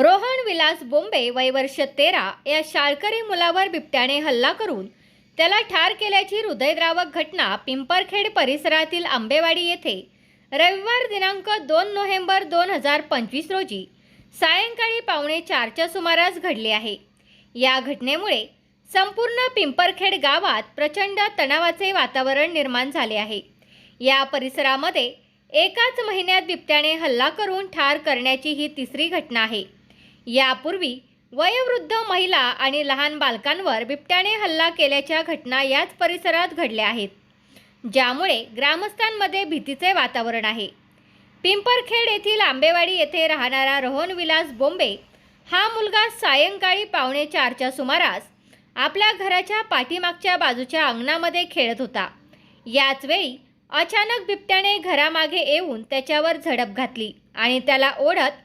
रोहन विलास बोंबे वयवर्ष तेरा या शाळकरी मुलावर बिबट्याने हल्ला करून त्याला ठार केल्याची हृदयद्रावक घटना पिंपरखेड परिसरातील आंबेवाडी येथे रविवार दिनांक दोन नोव्हेंबर दोन हजार पंचवीस रोजी सायंकाळी पावणे चारच्या सुमारास घडली आहे. या घटनेमुळे संपूर्ण पिंपरखेड गावात प्रचंड तणावाचे वातावरण निर्माण झाले आहे. या परिसरामध्ये एकाच महिन्यात बिबट्याने हल्ला करून ठार करण्याची ही तिसरी घटना आहे. यापूर्वी वयोवृद्ध महिला आणि लहान बालकांवर बिबट्याने हल्ला केल्याच्या घटना याच परिसरात घडल्या आहेत ज्यामुळे ग्रामस्थांमध्ये भीतीचे वातावरण आहे. पिंपरखेड येथील आंबेवाडी येथे राहणारा रोहन विलास बोंबे हा मुलगा सायंकाळी पावणे चारच्या सुमारास आपल्या घराच्या पाठीमागच्या बाजूच्या अंगणामध्ये खेळत होता. याच वेळी अचानक बिबट्याने घरामागे येऊन त्याच्यावर झडप घातली आणि त्याला ओढत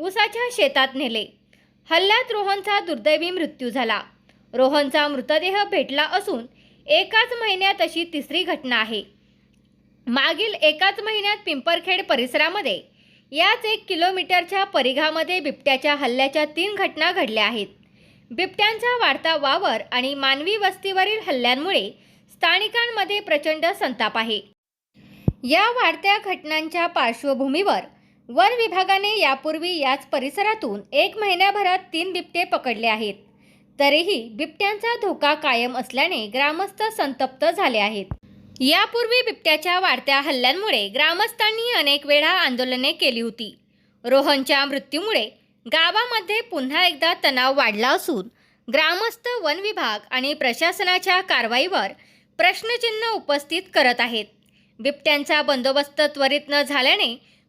ऊसाच्या शेतात नेले. हल्ल्यात रोहनचा दुर्दैवी मृत्यू झाला. रोहनचा मृतदेह भेटला असून एकाच महिन्यात अशी तिसरी घटना आहे. मागील एकाच महिन्यात पिंपरखेड परिसरामध्ये याच एक किलोमीटरच्या परिघामध्ये बिबट्याच्या हल्ल्याच्या तीन घटना घडल्या आहेत. बिबट्यांचा वाढता वावर आणि मानवी वस्तीवरील हल्ल्यांमुळे स्थानिकांमध्ये प्रचंड संताप आहे. या वाढत्या घटनांच्या पार्श्वभूमीवर वन विभागाने यापूर्वी याच परिसरातून एक महिन्याभरात तीन बिबटे पकडले आहेत. तरीही बिबट्यांचा धोका कायम असल्याने ग्रामस्थ संतप्त झाले आहेत. यापूर्वी बिबट्याच्या वाढत्या हल्ल्यांमुळे ग्रामस्थांनी अनेक वेळा आंदोलने केली होती. रोहनच्या मृत्यूमुळे गावामध्ये पुन्हा एकदा तणाव वाढला असून ग्रामस्थ वन विभाग आणि प्रशासनाच्या कारवाईवर प्रश्नचिन्ह उपस्थित करत आहेत. बिबट्यांचा बंदोबस्त त्वरित न झाल्याने